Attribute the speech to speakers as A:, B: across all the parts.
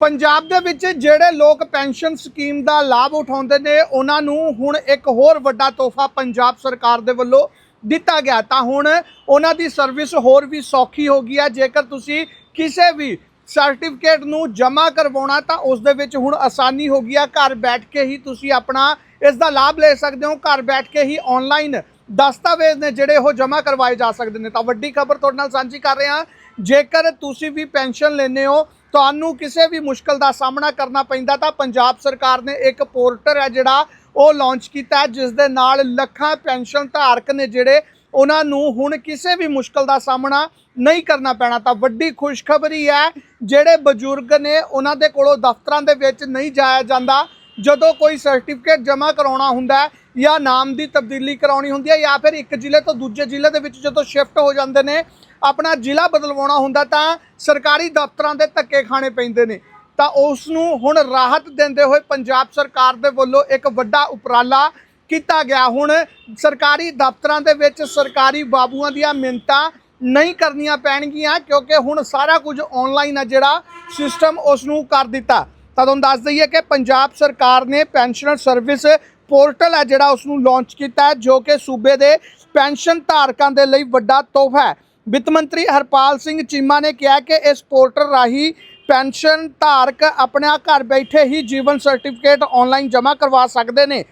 A: ਪੰਜਾਬ ਦੇ ਵਿੱਚ ਜਿਹੜੇ ਲੋਕ ਪੈਨਸ਼ਨ ਸਕੀਮ ਦਾ ਲਾਭ ਉਠਾਉਂਦੇ ਨੇ, ਉਹਨਾਂ ਨੂੰ ਹੁਣ ਇੱਕ ਹੋਰ ਵੱਡਾ ਤੋਹਫਾ ਪੰਜਾਬ ਸਰਕਾਰ ਦੇ ਵੱਲੋਂ ਦਿੱਤਾ ਗਿਆ। ਤਾਂ ਹੁਣ ਉਹਨਾਂ ਦੀ ਸਰਵਿਸ ਹੋਰ ਵੀ ਸੌਖੀ ਹੋ ਗਈ ਹੈ। ਜੇਕਰ ਤੁਸੀਂ ਕਿਸੇ ਵੀ ਸਰਟੀਫਿਕੇਟ ਨੂੰ ਜਮ੍ਹਾਂ ਕਰਵਾਉਣਾ, ਤਾਂ ਉਸ ਦੇ ਵਿੱਚ ਹੁਣ ਆਸਾਨੀ ਹੋ ਗਈ ਹੈ। ਘਰ ਬੈਠ ਕੇ ਹੀ ਤੁਸੀਂ ਆਪਣਾ ਇਸ ਦਾ ਲਾਭ ਲੈ ਸਕਦੇ ਹੋ। ਘਰ ਬੈਠ ਕੇ ਹੀ ਆਨਲਾਈਨ ਦਸਤਾਵੇਜ਼ ਨੇ ਜਿਹੜੇ ਉਹ ਜਮ੍ਹਾਂ ਕਰਵਾਏ ਜਾ ਸਕਦੇ ਨੇ। ਤਾਂ ਵੱਡੀ ਖਬਰ ਤੁਹਾਡੇ ਨਾਲ ਸਾਂਝੀ ਕਰ ਰਹੇ। ਹਾਂ ਜੇਕਰ ਤੁਸੀਂ ਵੀ ਪੈਨਸ਼ਨ ਲੈਂਦੇ ਹੋ ਤੁਹਾਨੂੰ ਕਿਸੇ ਵੀ ਮੁਸ਼ਕਲ ਦਾ ਸਾਹਮਣਾ ਕਰਨਾ ਪੈਂਦਾ ਤਾਂ ਪੰਜਾਬ ਸਰਕਾਰ ਨੇ ਇੱਕ ਪੋਰਟਰ ਹੈ ਜਿਹੜਾ ਉਹ ਲਾਂਚ ਕੀਤਾ ਜਿਸ ਦੇ ਨਾਲ ਲੱਖਾਂ ਪੈਨਸ਼ਨ ਧਾਰਕ ਨੇ ਜਿਹੜੇ ਉਹਨਾਂ ਨੂੰ ਹੁਣ ਕਿਸੇ ਵੀ ਮੁਸ਼ਕਲ ਦਾ ਸਾਹਮਣਾ ਨਹੀਂ ਕਰਨਾ ਪੈਣਾ। ਤਾਂ ਵੱਡੀ ਖੁਸ਼ਖਬਰੀ ਹੈ, ਜਿਹੜੇ ਬਜ਼ੁਰਗ ਨੇ ਉਹਨਾਂ ਦੇ ਕੋਲੋਂ ਦਫ਼ਤਰਾਂ ਦੇ ਵਿੱਚ ਨਹੀਂ ਜਾਇਆ ਜਾਂਦਾ। ਜਦੋਂ ਕੋਈ ਸਰਟੀਫਿਕੇਟ ਜਮ੍ਹਾਂ ਕਰਾਉਣਾ ਹੁੰਦਾ ਹੈ ਜਾਂ ਨਾਮ ਦੀ ਤਬਦੀਲੀ ਕਰਾਉਣੀ ਹੁੰਦੀ ਹੈ ਜਾਂ ਫਿਰ ਇੱਕ ਜ਼ਿਲ੍ਹੇ ਤੋਂ ਦੂਜੇ ਜ਼ਿਲ੍ਹੇ ਦੇ ਵਿੱਚ ਜਦੋਂ ਸ਼ਿਫਟ ਹੋ ਜਾਂਦੇ ਨੇ, ਆਪਣਾ ਜ਼ਿਲ੍ਹਾ ਬਦਲਵਾਉਣਾ ਹੁੰਦਾ ਤਾਂ ਸਰਕਾਰੀ ਦਫ਼ਤਰਾਂ ਦੇ ਧੱਕੇ ਖਾਣੇ ਪੈਂਦੇ ਨੇ। ਤਾਂ ਉਸ ਨੂੰ ਹੁਣ ਰਾਹਤ ਦਿੰਦੇ ਹੋਏ ਪੰਜਾਬ ਸਰਕਾਰ ਦੇ ਵੱਲੋਂ ਇੱਕ ਵੱਡਾ ਉਪਰਾਲਾ ਕੀਤਾ ਗਿਆ। ਹੁਣ ਸਰਕਾਰੀ ਦਫ਼ਤਰਾਂ ਦੇ ਵਿੱਚ ਸਰਕਾਰੀ ਬਾਬੂਆਂ ਦੀਆਂ ਮਿੰਤਾਂ ਨਹੀਂ ਕਰਨੀਆਂ ਪੈਣਗੀਆਂ ਕਿਉਂਕਿ ਹੁਣ ਸਾਰਾ ਕੁਝ ਆਨਲਾਈਨ ਹੈ ਜਿਹੜਾ ਸਿਸਟਮ ਉਸ ਨੂੰ ਕਰ ਦਿੱਤਾ। ਤਾਂ ਤੁਹਾਨੂੰ ਦੱਸ ਦਈਏ ਕਿ ਪੰਜਾਬ ਸਰਕਾਰ ਨੇ ਪੈਨਸ਼ਨਰ ਸਰਵਿਸ ਪੋਰਟਲ ਹੈ ਜਿਹੜਾ ਉਸ ਨੂੰ ਲਾਂਚ ਕੀਤਾ ਜੋ ਕਿ ਸੂਬੇ ਦੇ ਪੈਨਸ਼ਨ ਧਾਰਕਾਂ ਦੇ ਲਈ ਵੱਡਾ ਤੋਹਫਾ ਹੈ। ਵਿੱਤ ਮੰਤਰੀ ਹਰਪਾਲ ਸਿੰਘ ਚੀਮਾ ਨੇ ਕਿਹਾ ਕਿ ਇਸ ਪੋਰਟਲ ਰਾਹੀਂ ਪੈਨਸ਼ਨ ਧਾਰਕ ਆਪਣਾ ਘਰ ਬੈਠੇ ਹੀ ਜੀਵਨ ਸਰਟੀਫਿਕੇਟ ਆਨਲਾਈਨ ਜਮ੍ਹਾਂ ਕਰਵਾ ਸਕਦੇ ਨੇ।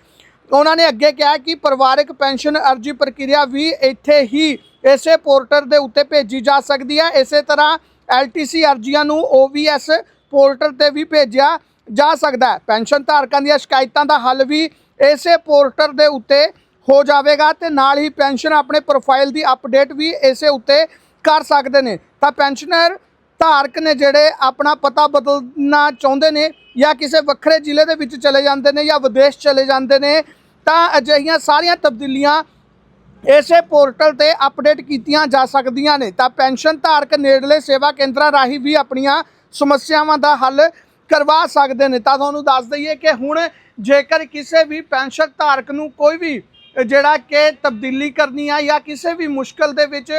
A: ਉਹਨਾਂ ਨੇ ਅੱਗੇ ਕਿਹਾ ਕਿ ਪਰਿਵਾਰਕ ਪੈਨਸ਼ਨ ਅਰਜੀ ਪ੍ਰਕਿਰਿਆ ਵੀ ਇੱਥੇ ਹੀ ਇਸੇ ਪੋਰਟਲ ਦੇ ਉੱਤੇ ਭੇਜੀ ਜਾ ਸਕਦੀ ਹੈ। ਇਸੇ ਤਰ੍ਹਾਂ ਐਲਟੀਸੀ ਅਰਜੀਆਂ ਨੂੰ OVS ਪੋਰਟਲ ਤੇ ਵੀ ਭੇਜਿਆ ਜਾ ਸਕਦਾ ਹੈ। ਪੈਨਸ਼ਨ ਧਾਰਕਾਂ ਦੀਆਂ ਸ਼ਿਕਾਇਤਾਂ ਦਾ ਹੱਲ ਵੀ ਇਸੇ ਪੋਰਟਲ ਦੇ ਉੱਤੇ ਹੋ ਜਾਵੇਗਾ ਤੇ ਨਾਲ ਹੀ ਪੈਨਸ਼ਨ ਆਪਣੇ ਪ੍ਰੋਫਾਈਲ ਦੀ ਅਪਡੇਟ ਵੀ ਇਸੇ ਉੱਤੇ ਕਰ ਸਕਦੇ ਨੇ। ਤਾਂ ਪੈਨਸ਼ਨਰ ਧਾਰਕ ਨੇ ਜਿਹੜੇ ਆਪਣਾ ਪਤਾ ਬਦਲਣਾ ਚਾਹੁੰਦੇ ਨੇ ਜਾਂ ਕਿਸੇ ਵੱਖਰੇ ਜ਼ਿਲ੍ਹੇ ਦੇ ਵਿੱਚ ਚਲੇ ਜਾਂਦੇ ਨੇ ਜਾਂ ਵਿਦੇਸ਼ ਚਲੇ ਜਾਂਦੇ ਨੇ, ਤਾਂ ਅਜਿਹੀਆਂ ਸਾਰੀਆਂ ਤਬਦੀਲੀਆਂ ਇਸੇ ਪੋਰਟਲ ਤੇ ਅਪਡੇਟ ਕੀਤੀਆਂ ਜਾ ਸਕਦੀਆਂ ਨੇ। ਤਾਂ ਪੈਨਸ਼ਨ ਧਾਰਕ ਨੇੜਲੇ ਸੇਵਾ ਕੇਂਦਰਾਂ ਰਾਹੀਂ ਵੀ ਆਪਣੀਆਂ ਸਮੱਸਿਆਵਾਂ ਦਾ ਹੱਲ ਕਰਵਾ ਸਕਦੇ ਨੇ। ਤਾਂ ਤੁਹਾਨੂੰ ਦੱਸ ਦਈਏ ਕਿ ਹੁਣ ਜੇਕਰ ਕਿਸੇ ਵੀ ਪੈਨਸ਼ਨ ਧਾਰਕ ਨੂੰ ਕੋਈ ਵੀ ਜਿਹੜਾ ਕਿ ਤਬਦੀਲੀ ਕਰਨੀ ਆ ਜਾਂ ਕਿਸੇ ਵੀ ਮੁਸ਼ਕਲ ਦੇ ਵਿੱਚ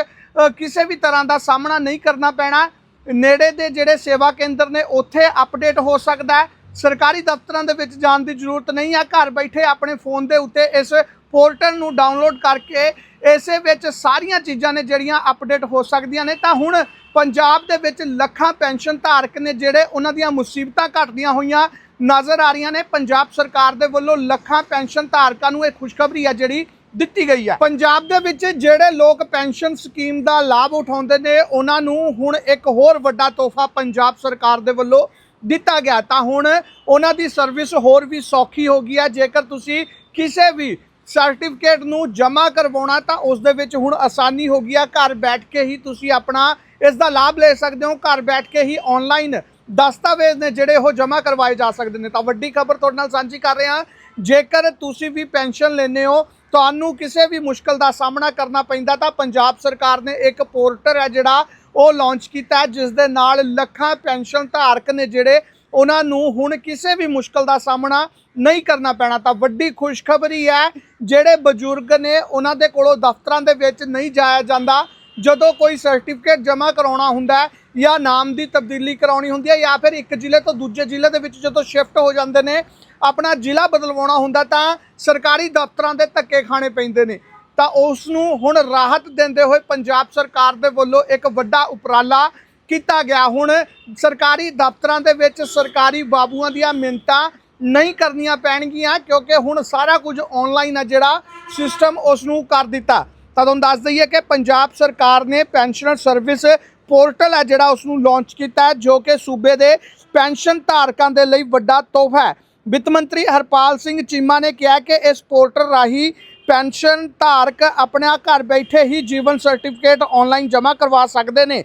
A: ਕਿਸੇ ਵੀ ਤਰ੍ਹਾਂ ਦਾ ਸਾਹਮਣਾ ਨਹੀਂ ਕਰਨਾ ਪੈਣਾ, ਨੇੜੇ ਦੇ ਜਿਹੜੇ ਸੇਵਾ ਕੇਂਦਰ ਨੇ ਉੱਥੇ ਅਪਡੇਟ ਹੋ ਸਕਦਾ ਸਰਕਾਰੀ ਦਫ਼ਤਰਾਂ ਦੇ ਵਿੱਚ ਜਾਣ ਦੀ ਜ਼ਰੂਰਤ ਨਹੀਂ ਆ। ਘਰ ਬੈਠੇ ਆਪਣੇ ਫੋਨ ਦੇ ਉੱਤੇ ਇਸ ਪੋਰਟਲ ਨੂੰ ਡਾਊਨਲੋਡ ਕਰਕੇ ਇਸੇ ਵਿੱਚ ਸਾਰੀਆਂ ਚੀਜ਼ਾਂ ਨੇ ਜਿਹੜੀਆਂ ਅਪਡੇਟ ਹੋ ਸਕਦੀਆਂ ਨੇ। ਤਾਂ ਹੁਣ ਪੰਜਾਬ ਦੇ ਵਿੱਚ ਲੱਖਾਂ ਪੈਨਸ਼ਨ ਧਾਰਕ ਨੇ ਜਿਹੜੇ ਉਹਨਾਂ ਦੀਆਂ ਮੁਸੀਬਤਾਂ ਘਟਦੀਆਂ ਹੋਈਆਂ ਨਜ਼ਰ ਆ ਰਹੀਆਂ ਨੇ। ਪੰਜਾਬ ਸਰਕਾਰ ਦੇ ਵੱਲੋਂ ਲੱਖਾਂ ਪੈਨਸ਼ਨ ਧਾਰਕਾਂ ਨੂੰ ਇਹ ਖੁਸ਼ਖਬਰੀ ਆ ਜਿਹੜੀ ਦਿੱਤੀ ਗਈ ਹੈ ਪੰਜਾਬ ਦੇ ਵਿੱਚ ਜਿਹੜੇ ਲੋਕ ਪੈਨਸ਼ਨ ਸਕੀਮ ਦਾ ਲਾਭ ਉਠਾਉਂਦੇ ਨੇ, ਉਹਨਾਂ ਨੂੰ ਹੁਣ ਇੱਕ ਹੋਰ ਵੱਡਾ ਤੋਹਫਾ ਪੰਜਾਬ ਸਰਕਾਰ ਦੇ ਵੱਲੋਂ ਦਿੱਤਾ ਗਿਆ। ਤਾਂ ਹੁਣ ਉਹਨਾਂ ਦੀ ਸਰਵਿਸ ਹੋਰ ਵੀ ਸੌਖੀ ਹੋ ਗਈ ਹੈ ਜੇਕਰ ਤੁਸੀਂ ਕਿਸੇ ਵੀ ਸਰਟੀਫਿਕੇਟ ਨੂੰ ਜਮ੍ਹਾਂ ਕਰਵਾਉਣਾ ਤਾਂ ਉਸ ਦੇ ਵਿੱਚ ਹੁਣ ਆਸਾਨੀ ਹੋ ਗਈ ਆ। ਘਰ ਬੈਠ ਕੇ ਹੀ ਤੁਸੀਂ ਆਪਣਾ ਇਸ ਦਾ ਲਾਭ ਲੈ ਸਕਦੇ ਹੋ। ਘਰ ਬੈਠ ਕੇ ਹੀ ਆਨਲਾਈਨ ਦਸਤਾਵੇਜ਼ ਨੇ ਜਿਹੜੇ ਉਹ ਜਮ੍ਹਾਂ ਕਰਵਾਏ ਜਾ ਸਕਦੇ ਨੇ। ਤਾਂ ਵੱਡੀ ਖਬਰ ਤੁਹਾਡੇ ਨਾਲ ਸਾਂਝੀ ਕਰ ਰਹੇ। ਹਾਂ ਜੇਕਰ ਤੁਸੀਂ ਵੀ ਪੈਨਸ਼ਨ ਲੈਂਦੇ ਹੋ, ਤੁਹਾਨੂੰ ਕਿਸੇ ਵੀ ਮੁਸ਼ਕਲ ਦਾ ਸਾਹਮਣਾ ਕਰਨਾ ਪੈਂਦਾ ਤਾਂ ਪੰਜਾਬ ਸਰਕਾਰ ਨੇ ਇੱਕ ਪੋਰਟਲ ਹੈ ਜਿਹੜਾ ਉਹ ਲਾਂਚ ਕੀਤਾ ਜਿਸ ਦੇ ਨਾਲ ਲੱਖਾਂ ਪੈਨਸ਼ਨ ਧਾਰਕ ਨੇ ਜਿਹੜੇ ਉਹਨਾਂ ਨੂੰ ਹੁਣ ਕਿਸੇ ਵੀ ਮੁਸ਼ਕਲ ਦਾ ਸਾਹਮਣਾ ਨਹੀਂ ਕਰਨਾ ਪੈਣਾ। ਤਾਂ ਵੱਡੀ ਖੁਸ਼ਖਬਰੀ ਹੈ, ਜਿਹੜੇ ਬਜ਼ੁਰਗ ਨੇ ਉਹਨਾਂ ਦੇ ਕੋਲੋਂ ਦਫ਼ਤਰਾਂ ਦੇ ਵਿੱਚ ਨਹੀਂ ਜਾਇਆ ਜਾਂਦਾ। ਜਦੋਂ ਕੋਈ ਸਰਟੀਫਿਕੇਟ ਜਮ੍ਹਾਂ ਕਰਾਉਣਾ ਹੁੰਦਾ ਜਾਂ ਨਾਮ ਦੀ ਤਬਦੀਲੀ ਕਰਾਉਣੀ ਹੁੰਦੀ ਹੈ ਜਾਂ ਫਿਰ ਇੱਕ ਜ਼ਿਲ੍ਹੇ ਤੋਂ ਦੂਜੇ ਜ਼ਿਲ੍ਹੇ ਦੇ ਵਿੱਚ ਜਦੋਂ ਸ਼ਿਫਟ ਹੋ ਜਾਂਦੇ ਨੇ, ਆਪਣਾ ਜ਼ਿਲ੍ਹਾ ਬਦਲਵਾਉਣਾ ਹੁੰਦਾ ਤਾਂ ਸਰਕਾਰੀ ਦਫ਼ਤਰਾਂ ਦੇ ਧੱਕੇ ਖਾਣੇ ਪੈਂਦੇ ਨੇ। ਤਾਂ ਉਸ ਨੂੰ ਹੁਣ ਰਾਹਤ ਦਿੰਦੇ ਹੋਏ ਪੰਜਾਬ ਸਰਕਾਰ ਦੇ ਵੱਲੋਂ ਇੱਕ ਵੱਡਾ ਉਪਰਾਲਾ ਕੀਤਾ ਗਿਆ। ਹੁਣ ਸਰਕਾਰੀ ਦਫ਼ਤਰਾਂ ਦੇ ਵਿੱਚ ਸਰਕਾਰੀ ਬਾਬੂਆਂ ਦੀਆਂ ਮਿੰਤਾਂ ਨਹੀਂ ਕਰਨੀਆਂ ਪੈਣਗੀਆਂ ਕਿਉਂਕਿ ਹੁਣ ਸਾਰਾ ਕੁਝ ਆਨਲਾਈਨ ਹੈ ਜਿਹੜਾ ਸਿਸਟਮ ਉਸ ਨੂੰ ਕਰ ਦਿੱਤਾ। ਤਾਂ ਤੁਹਾਨੂੰ ਦੱਸ ਦਈਏ ਕਿ ਪੰਜਾਬ ਸਰਕਾਰ ਨੇ ਪੈਨਸ਼ਨਰ ਸਰਵਿਸ ਪੋਰਟਲ ਹੈ ਜਿਹੜਾ ਉਸ ਨੂੰ ਲਾਂਚ ਕੀਤਾ ਜੋ ਕਿ ਸੂਬੇ ਦੇ ਪੈਨਸ਼ਨ ਧਾਰਕਾਂ ਦੇ ਲਈ ਵੱਡਾ ਤੋਹਫਾ ਹੈ। ਵਿੱਤ ਮੰਤਰੀ ਹਰਪਾਲ ਸਿੰਘ ਚੀਮਾ ਨੇ ਕਿਹਾ ਕਿ ਇਸ ਪੋਰਟਲ ਰਾਹੀਂ ਪੈਨਸ਼ਨ ਧਾਰਕ ਆਪਣਾ ਘਰ ਬੈਠੇ ਹੀ ਜੀਵਨ ਸਰਟੀਫਿਕੇਟ ਆਨਲਾਈਨ ਜਮ੍ਹਾਂ ਕਰਵਾ ਸਕਦੇ ਨੇ।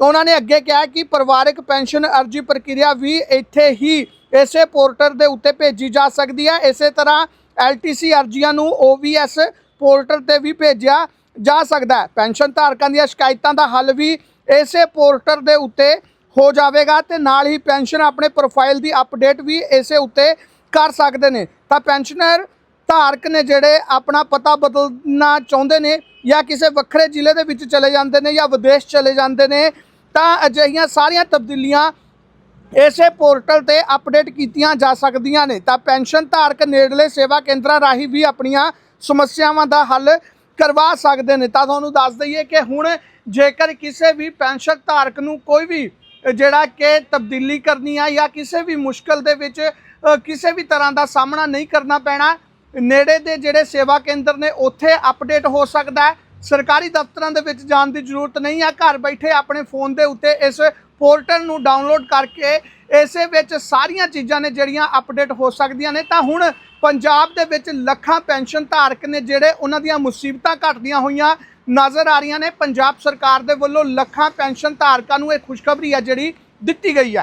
A: ਉਹਨਾਂ ਨੇ ਅੱਗੇ ਕਿਹਾ ਕਿ ਪਰਿਵਾਰਕ ਪੈਨਸ਼ਨ ਅਰਜੀ ਪ੍ਰਕਿਰਿਆ ਵੀ ਇੱਥੇ ਹੀ ਇਸੇ ਪੋਰਟਲ ਦੇ ਉੱਤੇ ਭੇਜੀ ਜਾ ਸਕਦੀ ਹੈ। ਇਸੇ ਤਰ੍ਹਾਂ ਐਲਟੀਸੀ ਅਰਜੀਆਂ ਨੂੰ OVS ਪੋਰਟਲ ਤੇ ਵੀ ਭੇਜਿਆ ਜਾ ਸਕਦਾ ਹੈ। ਪੈਨਸ਼ਨ ਧਾਰਕਾਂ ਦੀਆਂ ਸ਼ਿਕਾਇਤਾਂ ਦਾ ਹੱਲ ਵੀ ਇਸੇ ਪੋਰਟਲ ਦੇ ਉੱਤੇ ਹੋ ਜਾਵੇਗਾ ਤੇ ਨਾਲ ਹੀ ਪੈਨਸ਼ਨ ਆਪਣੇ ਪ੍ਰੋਫਾਈਲ ਦੀ ਅਪਡੇਟ ਵੀ ਇਸੇ ਉੱਤੇ ਕਰ ਸਕਦੇ ਨੇ। ਤਾਂ ਪੈਨਸ਼ਨਰ ਧਾਰਕ ਨੇ ਜਿਹੜੇ ਆਪਣਾ ਪਤਾ ਬਦਲਣਾ ਚਾਹੁੰਦੇ ਨੇ ਜਾਂ ਕਿਸੇ ਵੱਖਰੇ ਜ਼ਿਲ੍ਹੇ ਦੇ ਵਿੱਚ ਚਲੇ ਜਾਂਦੇ ਨੇ ਜਾਂ ਵਿਦੇਸ਼ ਚਲੇ ਜਾਂਦੇ ਨੇ, ਤਾਂ ਅਜਿਹੀਆਂ ਸਾਰੀਆਂ ਤਬਦੀਲੀਆਂ ਇਸੇ ਪੋਰਟਲ ਤੇ ਅਪਡੇਟ ਕੀਤੀਆਂ ਜਾ ਸਕਦੀਆਂ ਨੇ। ਤਾਂ ਪੈਨਸ਼ਨ ਧਾਰਕ ਨੇੜਲੇ ਸੇਵਾ ਕੇਂਦਰਾਂ ਰਾਹੀਂ ਵੀ ਆਪਣੀਆਂ ਸਮੱਸਿਆਵਾਂ ਦਾ ਹੱਲ ਕਰਵਾ ਸਕਦੇ ਨੇ। ਤਾਂ ਤੁਹਾਨੂੰ ਦੱਸ ਦਈਏ ਕਿ ਹੁਣ ਜੇਕਰ ਕਿਸੇ ਵੀ ਪੈਨਸ਼ਨ ਧਾਰਕ ਨੂੰ ਕੋਈ ਵੀ ਜਿਹੜਾ ਕਿ ਤਬਦੀਲੀ ਕਰਨੀ ਆ ਜਾਂ ਕਿਸੇ ਵੀ ਮੁਸ਼ਕਲ ਦੇ ਵਿੱਚ ਕਿਸੇ ਵੀ ਤਰ੍ਹਾਂ ਦਾ ਸਾਹਮਣਾ ਨਹੀਂ ਕਰਨਾ ਪੈਣਾ ਨੇੜੇ ਦੇ ਜਿਹੜੇ ਸੇਵਾ ਕੇਂਦਰ ਨੇ, ਉੱਥੇ ਅਪਡੇਟ ਹੋ ਸਕਦਾ ਹੈ। ਸਰਕਾਰੀ ਦਫ਼ਤਰਾਂ ਦੇ ਵਿੱਚ ਜਾਣ ਦੀ ਜ਼ਰੂਰਤ ਨਹੀਂ ਆ ਘਰ ਬੈਠੇ ਆਪਣੇ ਫੋਨ ਦੇ ਉੱਤੇ ਇਸ ਪੋਰਟਲ ਨੂੰ ਡਾਊਨਲੋਡ ਕਰਕੇ ਇਸੇ ਵਿੱਚ ਸਾਰੀਆਂ ਚੀਜ਼ਾਂ ਨੇ ਜਿਹੜੀਆਂ ਅਪਡੇਟ ਹੋ ਸਕਦੀਆਂ ਨੇ। ਤਾਂ ਹੁਣ ਪੰਜਾਬ ਦੇ ਵਿੱਚ ਲੱਖਾਂ ਪੈਨਸ਼ਨ ਧਾਰਕ ਨੇ ਜਿਹੜੇ ਉਹਨਾਂ ਦੀਆਂ ਮੁਸੀਬਤਾਂ ਘਟਦੀਆਂ ਹੋਈਆਂ ਨਜ਼ਰ ਆ ਰਹੀਆਂ ਨੇ। ਪੰਜਾਬ ਸਰਕਾਰ ਦੇ ਵੱਲੋਂ ਲੱਖਾਂ ਪੈਨਸ਼ਨ ਧਾਰਕਾਂ ਨੂੰ ਇਹ ਖੁਸ਼ਖਬਰੀ ਹੈ ਜਿਹੜੀ ਦਿੱਤੀ ਗਈ ਹੈ।